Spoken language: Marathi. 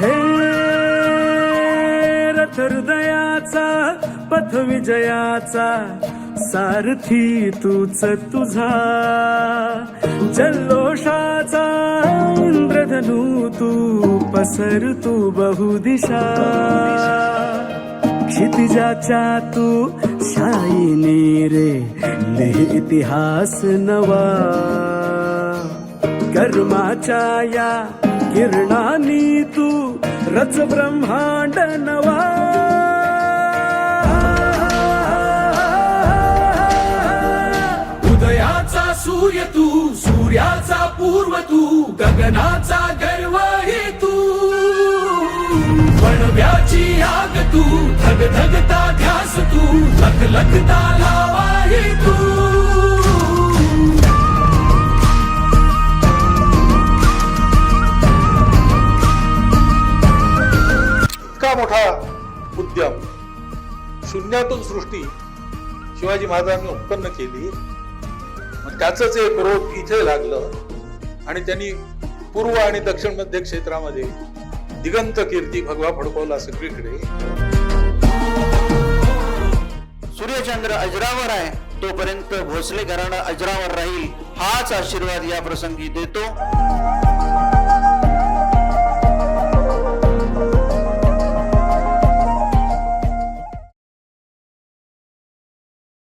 हे रथ हृदयाचा पथ विजयाचा सारथी तूच तुझा. जल्लोषाचा इंद्रधनू तू पसर तू बहुदिशा. क्षितिजाच्या तू शाईनी रे लिह इतिहास नवा. कर्माच्या या किरणानी रच ब्रह्मांड नवा. उदयाचा सूर्य तू सूर्याचा पूर्व तू गगनाचा गर्व हे तू. पणव्याची आग तू धग धगता ध्यास तू लख लखता इतका मोठा उद्यम शून्यातून सृष्टी शिवाजी महाराजांनी उत्पन्न केली. मग त्याचंच एक रोग इथे लागलं आणि त्यांनी पूर्व आणि दक्षिण मध्य क्षेत्रामध्ये दिगंत कीर्ती भगवा फडकवला सगळीकडे. सूर्यचंद्र अजरावर आहे तोपर्यंत भोसले घराणं अजरावर राहील हाच आशीर्वाद या प्रसंगी देतो.